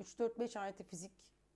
3-4-5 ayeti fizik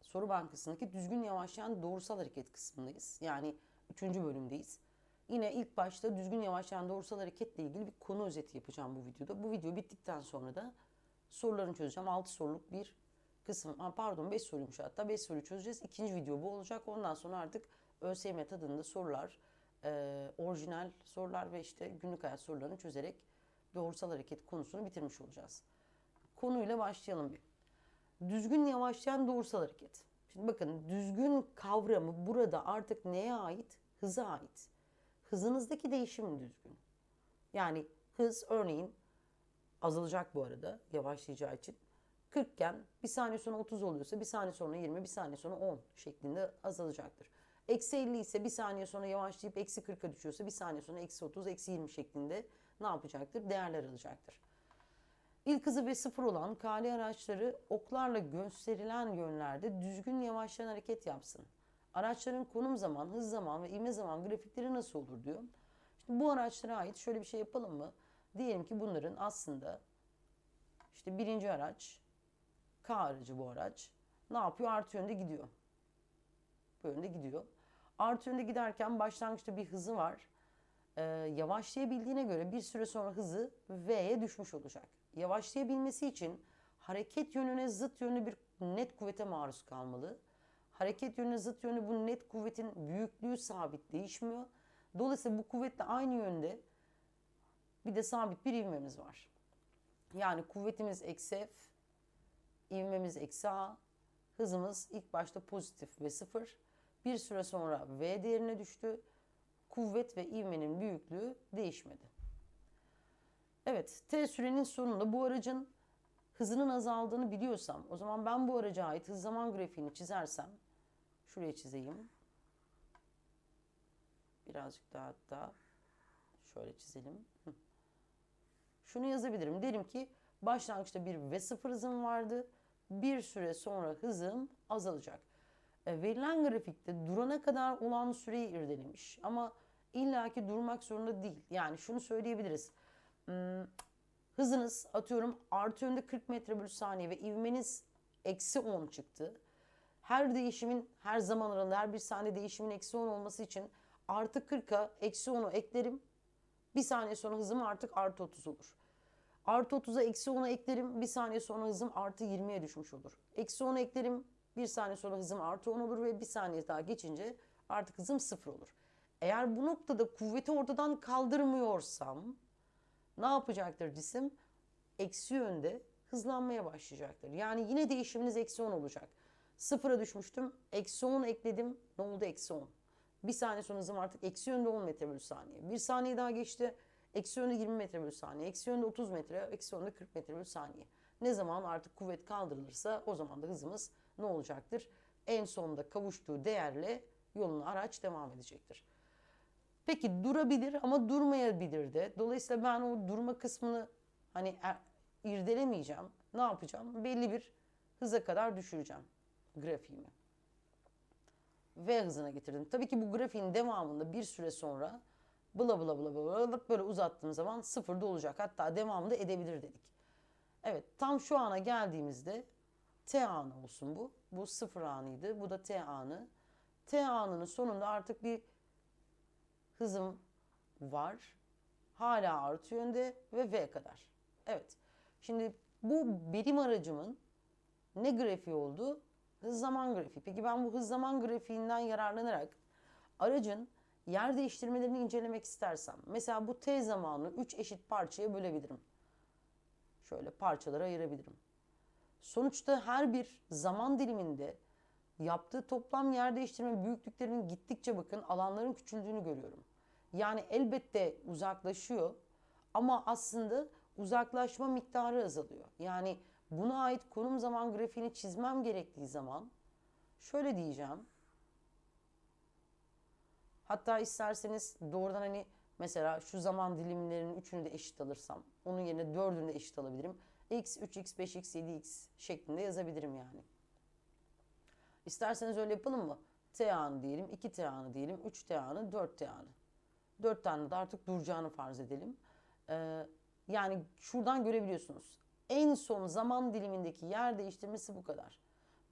soru bankasındaki düzgün yavaşlayan doğrusal hareket kısmındayız. Yani 3. bölümdeyiz. Yine ilk başta düzgün yavaşlayan doğrusal hareketle ilgili bir konu özeti yapacağım bu videoda. Bu video bittikten sonra da sorularını çözeceğim. 6 soruluk bir kısım. Ha, pardon 5 soruymuş hatta. 5 soruyu çözeceğiz. İkinci video bu olacak. Ondan sonra artık ÖSYM tadında sorular, e, orijinal sorular ve işte günlük hayat sorularını çözerek doğrusal hareket konusunu bitirmiş olacağız. Konuyla başlayalım bir. Düzgün yavaşlayan doğrusal hareket. Şimdi bakın düzgün kavramı burada artık neye ait? Hıza ait. Hızınızdaki değişim düzgün. Yani hız örneğin azalacak bu arada yavaşlayacağı için. 40 iken bir saniye sonra 30 oluyorsa bir saniye sonra 20, bir saniye sonra 10 şeklinde azalacaktır. Eksi 50 ise bir saniye sonra yavaşlayıp eksi 40'a düşüyorsa bir saniye sonra eksi 30, eksi 20 şeklinde ne yapacaktır? Değerler alacaktır. İlk hızı ve sıfır olan kale araçları oklarla gösterilen yönlerde düzgün yavaşlayan hareket yapsın. Araçların konum zaman, hız zaman ve ivme zaman grafikleri nasıl olur diyor. Şimdi bu araçlara ait şöyle bir şey yapalım mı? Diyelim ki bunların aslında işte birinci araç, K aracı bu araç. Ne yapıyor? Artı yönde gidiyor. Bu yönde gidiyor. Artı yönde giderken başlangıçta bir hızı var. Ee, yavaşlayabildiğine göre bir süre sonra hızı V'ye düşmüş olacak. Yavaşlayabilmesi için hareket yönüne zıt yönlü bir net kuvvete maruz kalmalı. Hareket yönüne zıt yönlü bu net kuvvetin büyüklüğü sabit değişmiyor. Dolayısıyla bu kuvvetle aynı yönde bir de sabit bir ivmemiz var. Yani kuvvetimiz eksi F, ivmemiz eksi A, hızımız ilk başta pozitif ve sıfır. Bir süre sonra V değerine düştü. Kuvvet ve ivmenin büyüklüğü değişmedi. Evet, T sürenin sonunda bu aracın hızının azaldığını biliyorsam, o zaman ben bu araca ait hız zaman grafiğini çizersem, şuraya çizeyim. Birazcık daha hatta şöyle çizelim. Şunu yazabilirim. Derim ki başlangıçta bir V0 hızım vardı. Bir süre sonra hızım azalacak. E, verilen grafikte durana kadar olan süreyi irdelemiş. Ama illaki durmak zorunda değil. Yani şunu söyleyebiliriz. Hmm, hızınız atıyorum artı yönde 40 metre bölü saniye ve ivmeniz eksi 10 çıktı. Her değişimin her zaman aralığında her bir saniye değişimin eksi 10 olması için artı 40'a eksi 10'u eklerim. Bir saniye sonra hızım artık artı 30 olur. Artı 30'a eksi 10'u eklerim. Bir saniye sonra hızım artı 20'ye düşmüş olur. Eksi 10'u eklerim. Bir saniye sonra hızım artı 10 olur ve bir saniye daha geçince artık hızım sıfır olur. Eğer bu noktada kuvveti ortadan kaldırmıyorsam ne yapacaktır cisim? Eksi yönde hızlanmaya başlayacaktır. Yani yine değişiminiz eksi 10 olacak. Sıfıra düşmüştüm. Eksi 10 ekledim. Ne oldu? Eksi 10. Bir saniye sonra hızım artık eksi yönde 10 metre bölü saniye. Bir saniye daha geçti. Eksi yönde 20 metre bölü saniye. Eksi yönde 30 metre. Eksi yönde 40 metre bölü saniye. Ne zaman artık kuvvet kaldırılırsa o zaman da hızımız ne olacaktır? En sonunda kavuştuğu değerle yoluna araç devam edecektir. Peki durabilir ama durmayabilir de. Dolayısıyla ben o durma kısmını hani er, irdelemeyeceğim. Ne yapacağım? Belli bir hıza kadar düşüreceğim grafiğimi. V hızına getirdim. Tabii ki bu grafiğin devamında bir süre sonra bla bla bla bla bla böyle uzattığım zaman sıfırda olacak. Hatta devamında edebilir dedik. Evet tam şu ana geldiğimizde T anı olsun bu. Bu sıfır anıydı. Bu da T anı. T anının sonunda artık bir hızım var. Hala artı yönde ve V kadar. Evet. Şimdi bu benim aracımın ne grafiği oldu? Hız zaman grafiği. Peki ben bu hız zaman grafiğinden yararlanarak aracın yer değiştirmelerini incelemek istersem mesela bu T zamanını 3 eşit parçaya bölebilirim. Şöyle parçalara ayırabilirim. Sonuçta her bir zaman diliminde yaptığı toplam yer değiştirme büyüklüklerinin gittikçe bakın alanların küçüldüğünü görüyorum. Yani elbette uzaklaşıyor ama aslında uzaklaşma miktarı azalıyor. Yani buna ait konum zaman grafiğini çizmem gerektiği zaman şöyle diyeceğim. Hatta isterseniz doğrudan hani mesela şu zaman dilimlerinin üçünü de eşit alırsam onun yerine dördünü de eşit alabilirim. x, 3x, 5x, 7x şeklinde yazabilirim yani. İsterseniz öyle yapalım mı? T anı diyelim, 2 T anı diyelim, 3 T anı, 4 T anı. 4 tane de artık duracağını farz edelim. Ee, yani şuradan görebiliyorsunuz. en son zaman dilimindeki yer değiştirmesi bu kadar.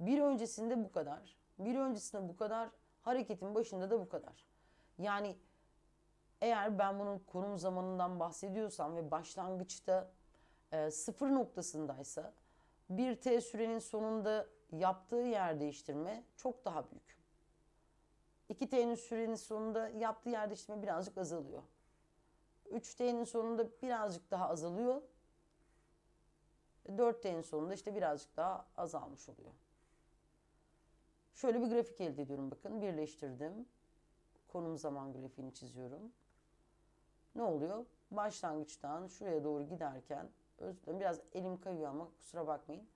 Bir öncesinde bu kadar. Bir öncesinde bu kadar. Hareketin başında da bu kadar. Yani eğer ben bunun konum zamanından bahsediyorsam ve başlangıçta e, sıfır noktasındaysa bir t sürenin sonunda yaptığı yer değiştirme çok daha büyük. 2t'nin sürenin sonunda yaptığı yer değiştirme birazcık azalıyor. 3t'nin sonunda birazcık daha azalıyor. 4t'nin sonunda işte birazcık daha azalmış oluyor. Şöyle bir grafik elde ediyorum bakın. Birleştirdim. Konum zaman grafiğini çiziyorum. Ne oluyor? Başlangıçtan şuraya doğru giderken özür dilerim biraz elim kayıyor ama kusura bakmayın.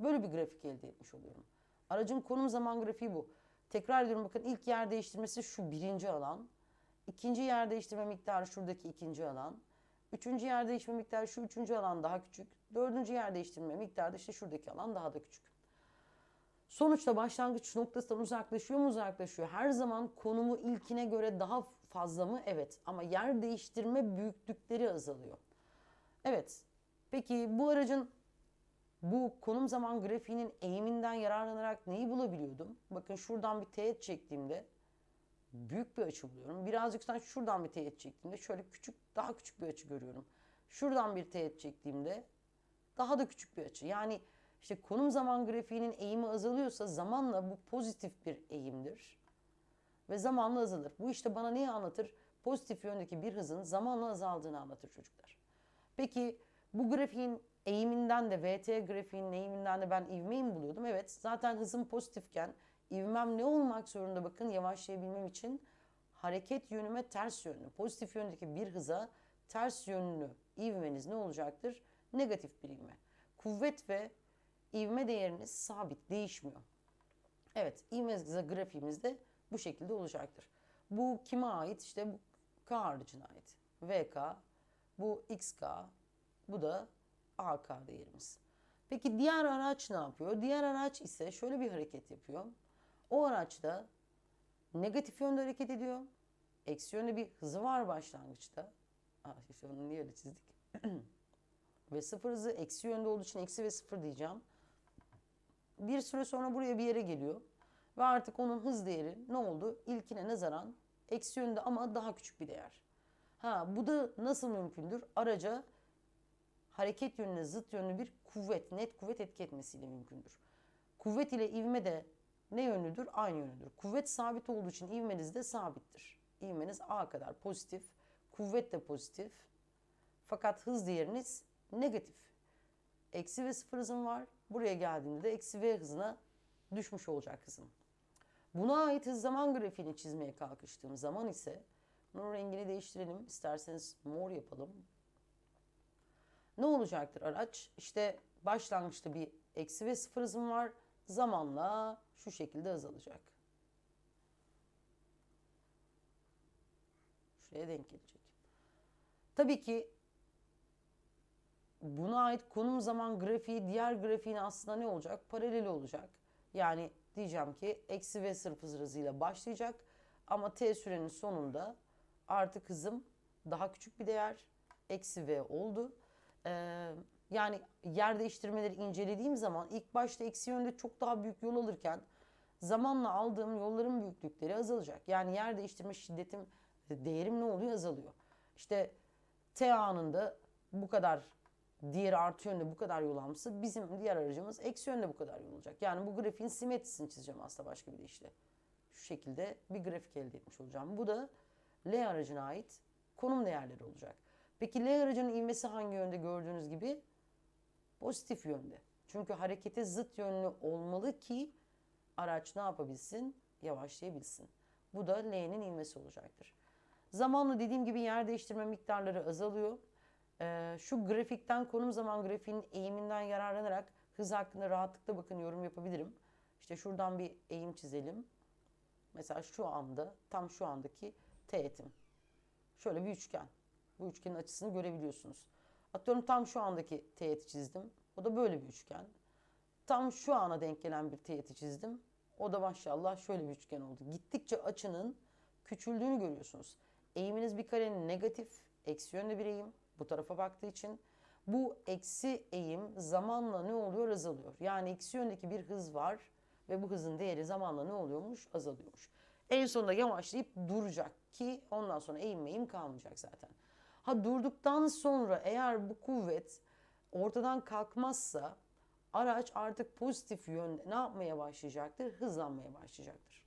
Böyle bir grafik elde etmiş oluyorum. Aracın konum zaman grafiği bu. Tekrar ediyorum bakın ilk yer değiştirmesi şu birinci alan. İkinci yer değiştirme miktarı şuradaki ikinci alan. Üçüncü yer değiştirme miktarı şu üçüncü alan daha küçük. Dördüncü yer değiştirme miktarı da işte şuradaki alan daha da küçük. Sonuçta başlangıç noktasından uzaklaşıyor mu uzaklaşıyor. Her zaman konumu ilkine göre daha fazla mı? Evet. Ama yer değiştirme büyüklükleri azalıyor. Evet. Peki bu aracın bu konum zaman grafiğinin eğiminden yararlanarak neyi bulabiliyordum? Bakın şuradan bir teğet çektiğimde büyük bir açı buluyorum. Birazcık sen şuradan bir teğet çektiğimde şöyle küçük, daha küçük bir açı görüyorum. Şuradan bir teğet çektiğimde daha da küçük bir açı. Yani işte konum zaman grafiğinin eğimi azalıyorsa zamanla bu pozitif bir eğimdir. Ve zamanla azalır. Bu işte bana neyi anlatır? Pozitif yöndeki bir hızın zamanla azaldığını anlatır çocuklar. Peki bu grafiğin eğiminden de VT grafiğinin eğiminden de ben ivmeyi mi buluyordum? Evet zaten hızım pozitifken ivmem ne olmak zorunda bakın yavaşlayabilmem için hareket yönüme ters yönlü. Pozitif yöndeki bir hıza ters yönlü ivmeniz ne olacaktır? Negatif bir ivme. Kuvvet ve ivme değeriniz sabit, değişmiyor. Evet, ivme hızı grafiğimiz de bu şekilde olacaktır. Bu kime ait? İşte bu K haricine ait. VK, bu XK, bu da AK değerimiz. Peki diğer araç ne yapıyor? Diğer araç ise şöyle bir hareket yapıyor. O araçta negatif yönde hareket ediyor. Eksi yönde bir hızı var başlangıçta. Aa, işte onu niye öyle çizdik? ve sıfır hızı eksi yönde olduğu için eksi ve sıfır diyeceğim. Bir süre sonra buraya bir yere geliyor. Ve artık onun hız değeri ne oldu? İlkine nazaran eksi yönde ama daha küçük bir değer. Ha bu da nasıl mümkündür? Araca hareket yönüne zıt yönlü bir kuvvet, net kuvvet etki etmesiyle mümkündür. Kuvvet ile ivme de ne yönlüdür? Aynı yönlüdür. Kuvvet sabit olduğu için ivmeniz de sabittir. İvmeniz A kadar pozitif, kuvvet de pozitif. Fakat hız değeriniz negatif. Eksi ve sıfır hızım var. Buraya geldiğinde de eksi v hızına düşmüş olacak hızım. Buna ait hız zaman grafiğini çizmeye kalkıştığım zaman ise bunun rengini değiştirelim. İsterseniz mor yapalım. Ne olacaktır araç? İşte başlangıçta bir eksi ve sıfır hızım var. Zamanla şu şekilde azalacak. Şuraya denk gelecek. Tabii ki buna ait konum zaman grafiği diğer grafiğin aslında ne olacak? Paralel olacak. Yani diyeceğim ki eksi v sırf hızıyla başlayacak ama t sürenin sonunda artık hızım daha küçük bir değer eksi v oldu. Ee, yani yer değiştirmeleri incelediğim zaman ilk başta eksi yönde çok daha büyük yol alırken zamanla aldığım yolların büyüklükleri azalacak. Yani yer değiştirme şiddetim, değerim ne oluyor? Azalıyor. İşte t anında bu kadar diğeri artı yönde bu kadar yol almışsa bizim diğer aracımız eksi yönde bu kadar yol olacak. Yani bu grafiğin simetrisini çizeceğim aslında başka bir deyişle. Şu şekilde bir grafik elde etmiş olacağım. Bu da L aracına ait konum değerleri olacak. Peki L aracının ivmesi hangi yönde gördüğünüz gibi? Pozitif yönde. Çünkü harekete zıt yönlü olmalı ki araç ne yapabilsin? Yavaşlayabilsin. Bu da L'nin ivmesi olacaktır. Zamanla dediğim gibi yer değiştirme miktarları azalıyor. Ee, şu grafikten konum zaman grafiğinin eğiminden yararlanarak hız hakkında rahatlıkla bakın yorum yapabilirim. İşte şuradan bir eğim çizelim. Mesela şu anda tam şu andaki teğetim. Şöyle bir üçgen. Bu üçgenin açısını görebiliyorsunuz. Atıyorum tam şu andaki teğeti çizdim. O da böyle bir üçgen. Tam şu ana denk gelen bir teğeti çizdim. O da maşallah şöyle bir üçgen oldu. Gittikçe açının küçüldüğünü görüyorsunuz. Eğiminiz bir karenin negatif, eksi yönlü bir eğim bu tarafa baktığı için. Bu eksi eğim zamanla ne oluyor? Azalıyor. Yani eksi yöndeki bir hız var ve bu hızın değeri zamanla ne oluyormuş? Azalıyormuş. En sonunda yavaşlayıp duracak ki ondan sonra eğim eğim kalmayacak zaten. Ha durduktan sonra eğer bu kuvvet ortadan kalkmazsa araç artık pozitif yönde ne yapmaya başlayacaktır? Hızlanmaya başlayacaktır.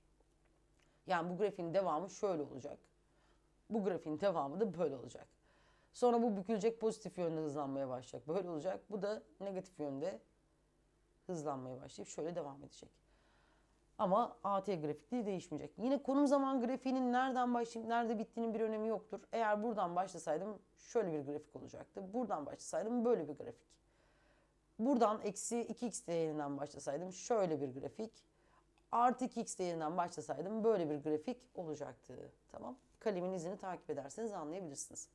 Yani bu grafiğin devamı şöyle olacak. Bu grafiğin devamı da böyle olacak. Sonra bu bükülecek pozitif yönde hızlanmaya başlayacak. Böyle olacak. Bu da negatif yönde hızlanmaya başlayıp şöyle devam edecek. Ama AT grafikliği değişmeyecek. Yine konum zaman grafiğinin nereden başlayıp nerede bittiğinin bir önemi yoktur. Eğer buradan başlasaydım şöyle bir grafik olacaktı. Buradan başlasaydım böyle bir grafik. Buradan eksi 2x değerinden başlasaydım şöyle bir grafik. Artı 2x değerinden başlasaydım böyle bir grafik olacaktı. Tamam. Kalemin izini takip ederseniz anlayabilirsiniz.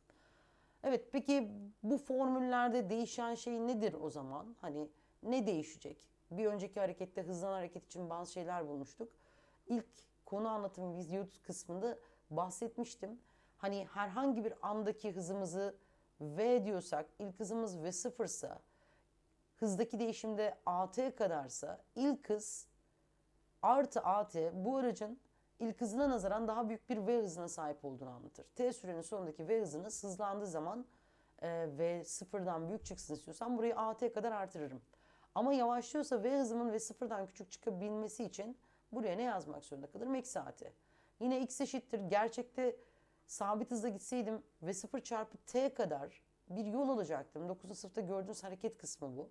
Evet peki bu formüllerde değişen şey nedir o zaman? Hani ne değişecek? Bir önceki harekette hızlan hareket için bazı şeyler bulmuştuk. İlk konu anlatımı video kısmında bahsetmiştim. Hani herhangi bir andaki hızımızı v diyorsak ilk hızımız v sıfırsa hızdaki değişimde at kadarsa ilk hız artı at bu aracın ilk hızına nazaran daha büyük bir v hızına sahip olduğunu anlatır. T sürenin sonundaki v hızınız hızlandığı zaman e, v sıfırdan büyük çıksın istiyorsam burayı at kadar artırırım. Ama yavaşlıyorsa v hızımın v sıfırdan küçük çıkabilmesi için buraya ne yazmak zorunda kalırım? Eksi at. Yine x eşittir. Gerçekte sabit hızla gitseydim v sıfır çarpı t kadar bir yol alacaktım. 9. sınıfta gördüğünüz hareket kısmı bu.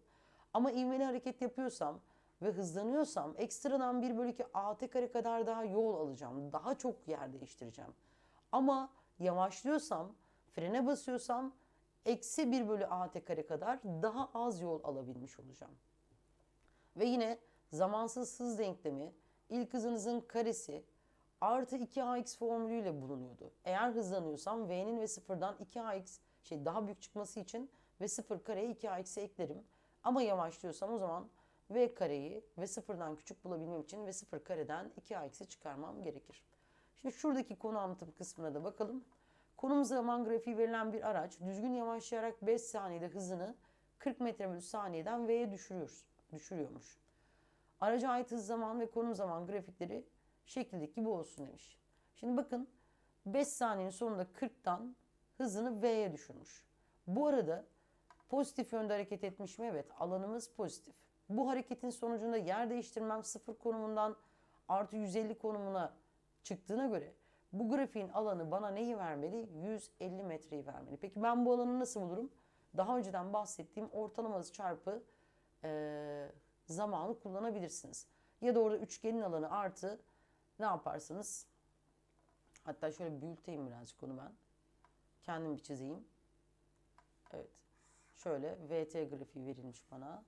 Ama ivmeli hareket yapıyorsam ve hızlanıyorsam ekstradan 1 bölü 2 at kare kadar daha yol alacağım. Daha çok yer değiştireceğim. Ama yavaşlıyorsam, frene basıyorsam eksi 1 bölü at kare kadar daha az yol alabilmiş olacağım. Ve yine zamansız hız denklemi ilk hızınızın karesi artı 2ax formülüyle bulunuyordu. Eğer hızlanıyorsam v'nin ve sıfırdan 2ax şey daha büyük çıkması için ve sıfır kareye 2ax'i eklerim. Ama yavaşlıyorsam o zaman v kareyi ve sıfırdan küçük bulabilmem için ve sıfır kareden 2ax'i çıkarmam gerekir. Şimdi şuradaki konu anlatım kısmına da bakalım. Konum zaman grafiği verilen bir araç düzgün yavaşlayarak 5 saniyede hızını 40 metre bölü saniyeden v'ye düşürüyor, düşürüyormuş. Araca ait hız zaman ve konum zaman grafikleri şekildeki gibi olsun demiş. Şimdi bakın 5 saniyenin sonunda 40'tan hızını v'ye düşürmüş. Bu arada pozitif yönde hareket etmiş mi? Evet alanımız pozitif. Bu hareketin sonucunda yer değiştirmem sıfır konumundan artı 150 konumuna çıktığına göre bu grafiğin alanı bana neyi vermeli? 150 metreyi vermeli. Peki ben bu alanı nasıl bulurum? Daha önceden bahsettiğim ortalama hız çarpı e, zamanı kullanabilirsiniz. Ya da orada üçgenin alanı artı ne yaparsınız? Hatta şöyle büyüteyim birazcık onu ben. Kendim bir çizeyim. Evet. Şöyle VT grafiği verilmiş bana.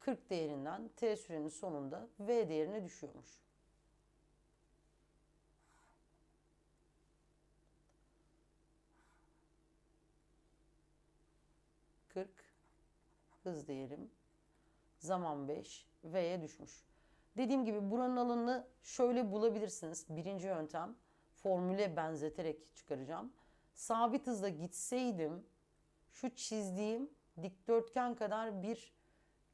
40 değerinden T sürenin sonunda V değerine düşüyormuş. Hız değerim zaman 5 V'ye düşmüş. Dediğim gibi buranın alanını şöyle bulabilirsiniz. Birinci yöntem formüle benzeterek çıkaracağım. Sabit hızla gitseydim şu çizdiğim dikdörtgen kadar bir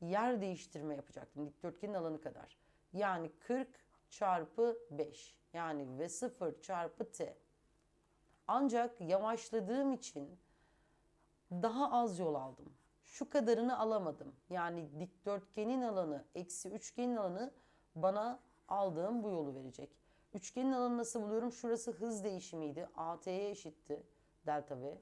yer değiştirme yapacaktım. Dikdörtgenin alanı kadar. Yani 40 çarpı 5. Yani V0 çarpı T. Ancak yavaşladığım için daha az yol aldım. Şu kadarını alamadım. Yani dikdörtgenin alanı eksi üçgenin alanı bana aldığım bu yolu verecek. Üçgenin alanı nasıl buluyorum? Şurası hız değişimiydi. AT'ye eşitti. Delta V.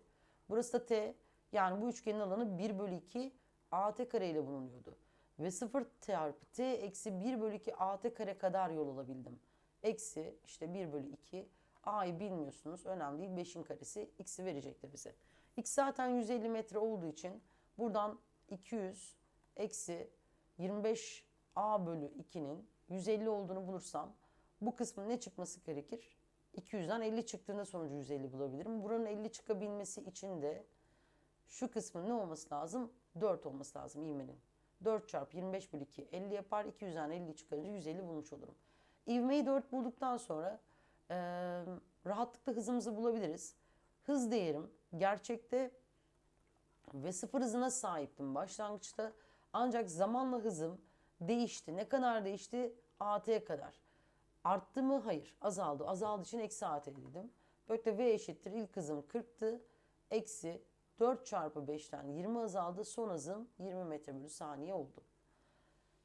Burası da T. Yani bu üçgenin alanı 1 bölü 2 AT kare ile bulunuyordu. Ve 0 çarpı T eksi 1 bölü 2 AT kare kadar yol alabildim. Eksi işte 1 bölü 2 A'yı bilmiyorsunuz. Önemli değil. 5'in karesi X'i verecektir bize. X zaten 150 metre olduğu için buradan 200 eksi 25 A bölü 2'nin 150 olduğunu bulursam bu kısmın ne çıkması gerekir? 200'den 50 çıktığında sonucu 150 bulabilirim. Buranın 50 çıkabilmesi için de şu kısmın ne olması lazım? 4 olması lazım ivmenin. 4 çarpı 25 bölü 2 50 yapar. 200'den 50 çıkarınca 150 bulmuş olurum. İvmeyi 4 bulduktan sonra e, rahatlıkla hızımızı bulabiliriz. Hız değerim gerçekte ve sıfır hızına sahiptim başlangıçta. Ancak zamanla hızım değişti. Ne kadar değişti? AT'ye kadar. Arttı mı? Hayır. Azaldı. Azaldığı için eksi AT dedim. Böylelikle V eşittir. İlk hızım 40'tı. Eksi 4 çarpı 5'ten 20 azaldı. Son hızım 20 metre bölü saniye oldu.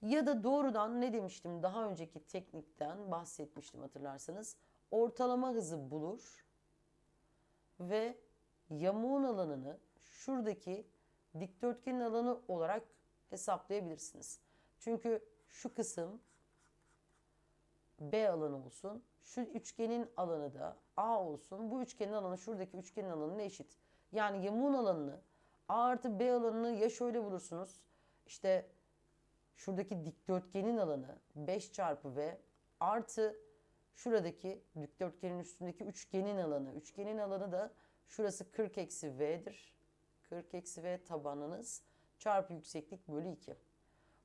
Ya da doğrudan ne demiştim daha önceki teknikten bahsetmiştim hatırlarsanız. Ortalama hızı bulur ve yamuğun alanını şuradaki dikdörtgenin alanı olarak hesaplayabilirsiniz. Çünkü şu kısım B alanı olsun. Şu üçgenin alanı da A olsun. Bu üçgenin alanı şuradaki üçgenin alanına eşit. Yani yamuğun alanını A artı B alanını ya şöyle bulursunuz. İşte şuradaki dikdörtgenin alanı 5 çarpı V artı şuradaki dikdörtgenin üstündeki üçgenin alanı. Üçgenin alanı da şurası 40 eksi V'dir. 40 eksi V tabanınız çarpı yükseklik bölü 2.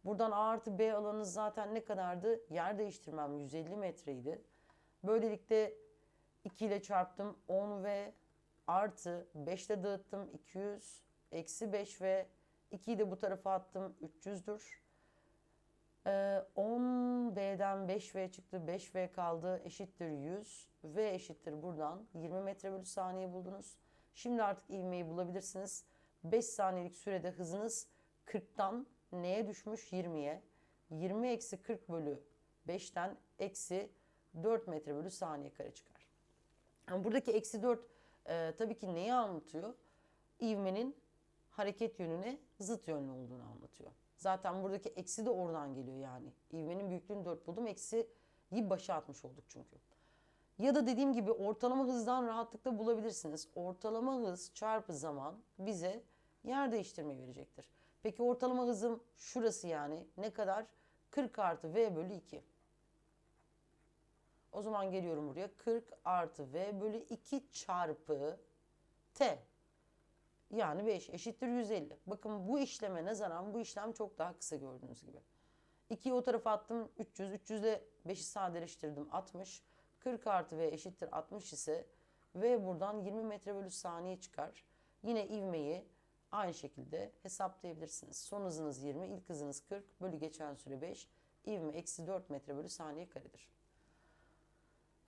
Buradan A artı B alanınız zaten ne kadardı? Yer değiştirmem 150 metreydi. Böylelikle 2 ile çarptım 10 v artı 5 ile dağıttım 200 eksi 5 v 2'yi de bu tarafa attım 300'dür. Ee, 10 B'den 5V çıktı. 5V kaldı. Eşittir 100. V eşittir buradan 20 metre bölü saniye buldunuz. Şimdi artık ivmeyi bulabilirsiniz. 5 saniyelik sürede hızınız 40'tan neye düşmüş? 20'ye. 20 eksi 40 bölü 5'ten eksi 4 metre bölü saniye kare çıkar. Yani buradaki eksi 4 e, tabii ki neyi anlatıyor? İvmenin hareket yönüne zıt yönlü olduğunu anlatıyor. Zaten buradaki eksi de oradan geliyor yani. İvmenin büyüklüğünü 4 buldum. Eksiyi başa atmış olduk çünkü. Ya da dediğim gibi ortalama hızdan rahatlıkla bulabilirsiniz. Ortalama hız çarpı zaman bize yer değiştirmeyi verecektir. Peki ortalama hızım şurası yani ne kadar? 40 artı V bölü 2. O zaman geliyorum buraya 40 artı V bölü 2 çarpı T. Yani 5 eşittir 150. Bakın bu işleme nazaran bu işlem çok daha kısa gördüğünüz gibi. 2'yi o tarafa attım 300. 300 ile 5'i sadeleştirdim 60. 40 artı V eşittir 60 ise V buradan 20 metre bölü saniye çıkar. Yine ivmeyi aynı şekilde hesaplayabilirsiniz. Son hızınız 20, ilk hızınız 40 bölü geçen süre 5. İvme eksi 4 metre bölü saniye karedir.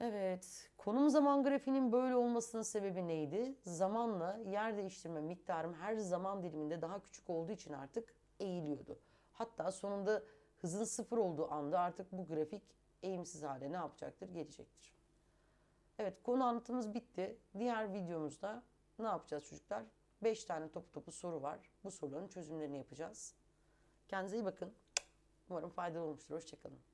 Evet, konum zaman grafiğinin böyle olmasının sebebi neydi? Zamanla yer değiştirme miktarım her zaman diliminde daha küçük olduğu için artık eğiliyordu. Hatta sonunda hızın sıfır olduğu anda artık bu grafik eğimsiz hale ne yapacaktır? Gelecektir. Evet, konu anlatımız bitti. Diğer videomuzda ne yapacağız çocuklar? 5 tane topu topu soru var. Bu soruların çözümlerini yapacağız. Kendinize iyi bakın. Umarım faydalı olmuştur. Hoşçakalın.